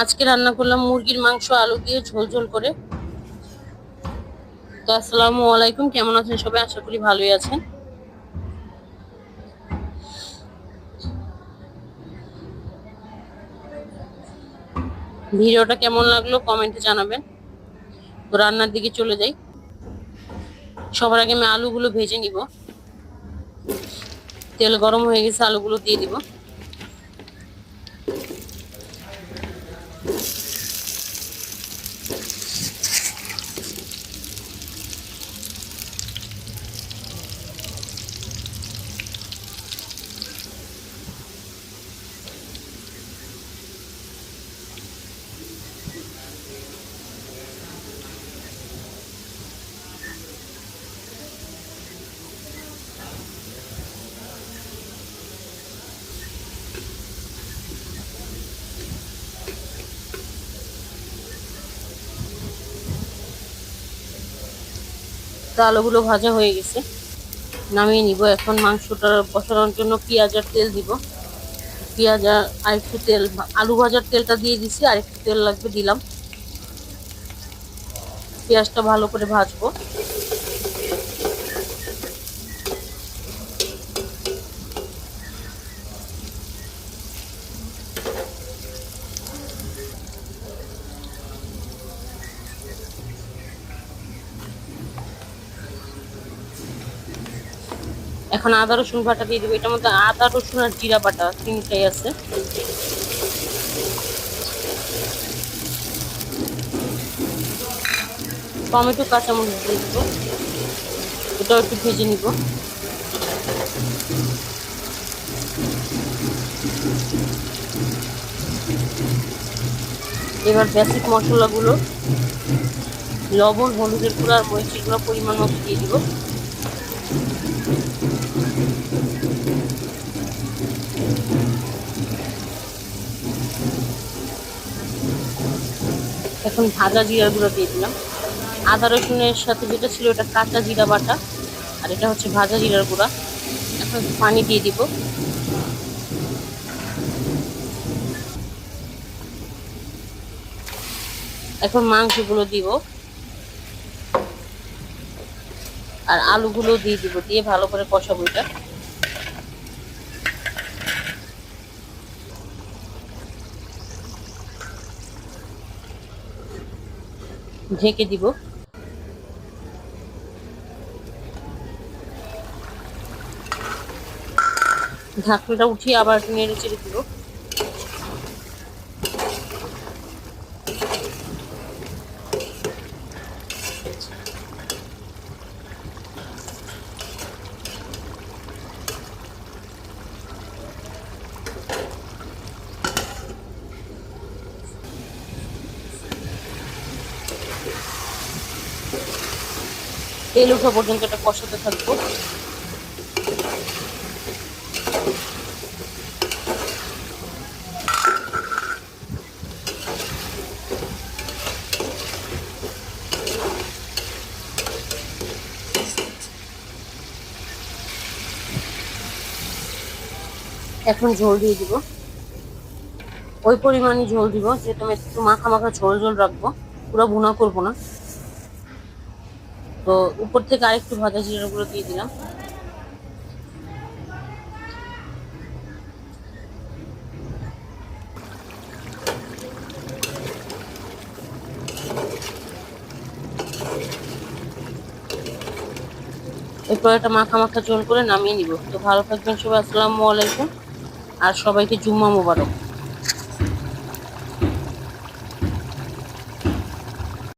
আজকে রান্না করলাম মুরগির মাংস, আলু দিয়ে ঝোল ঝোল করে। তো আসসালামু আলাইকুম, কেমন আছেন সবাই? আশা করি ভালোই আছেন। ভিডিওটা কেমন লাগল কমেন্টে জানাবেন। তো রান্নার দিকে চলে যাই। সবার আগে আমি আলুগুলো ভেজে নিব। তেল গরম হয়ে গেছে, আলুগুলো দিয়ে দিব। তো আলুগুলো ভাজা হয়ে গেছে। নামিয়ে নিব। এখন মাংসটা বসানোর জন্য পেঁয়াজ আর তেল দিব। পেঁয়াজ আর আরেকটু তেল, আলু ভাজার তেলটা দিয়ে দিছি আর একটু তেল লাগবে, দিলাম। পেঁয়াজটা ভালো করে ভাজবো। এখন আদা, রসুন বাটা দিয়ে দেবো। এটার মধ্যে আদা, রসুন আর জিরা বাটা তিনটাই আছে। টমেটো, কাঁচামরিচ দিয়ে দেবো। এটাও একটু ভেজে নিব। এবার বেসিক মশলাগুলো, লবণ, হলুদের গুঁড়ো, আর মরিচের গুঁড়ো পরিমাণ মতো দিয়ে দিব। এখন ভাজা জিরার গুঁড়ো দিয়ে দিলাম। আদা, রসুনের সাথে যেটা ছিল ওটা কাঁচা জিরা বাটা, আর এটা হচ্ছে ভাজা জিরার গুঁড়া। এখন পানি দিয়ে দিব। এখন মাংসগুলো দিব। আর আলুগুলো দিয়ে দিব, দিয়ে ভালো করে কষাবো এটা। ঢেকে দিব। ঢাকনাটা উঠিয়ে আবার নেড়ে চেড়ে দিব। তেল উঠা পর্যন্ত এটা কষাতে থাকব। এখন ঝোল দিয়ে দিব। ওই পরিমাণে ঝোল দিব, যেহেতু আমি একটু মাখা মাখা ঝোল ঝোল রাখব। পুরো ভুনা করব না। তো উপর থেকে আরেকটু ভাজা জিরাগুলো দিয়ে দিলাম। এরপর একটা মাখা মাখা ঝোল করে নামিয়ে নিব। তো ভালো থাকবেন সবাই, আসসালামু আলাইকুম। আর সবাইকে জুম্মা মোবারক।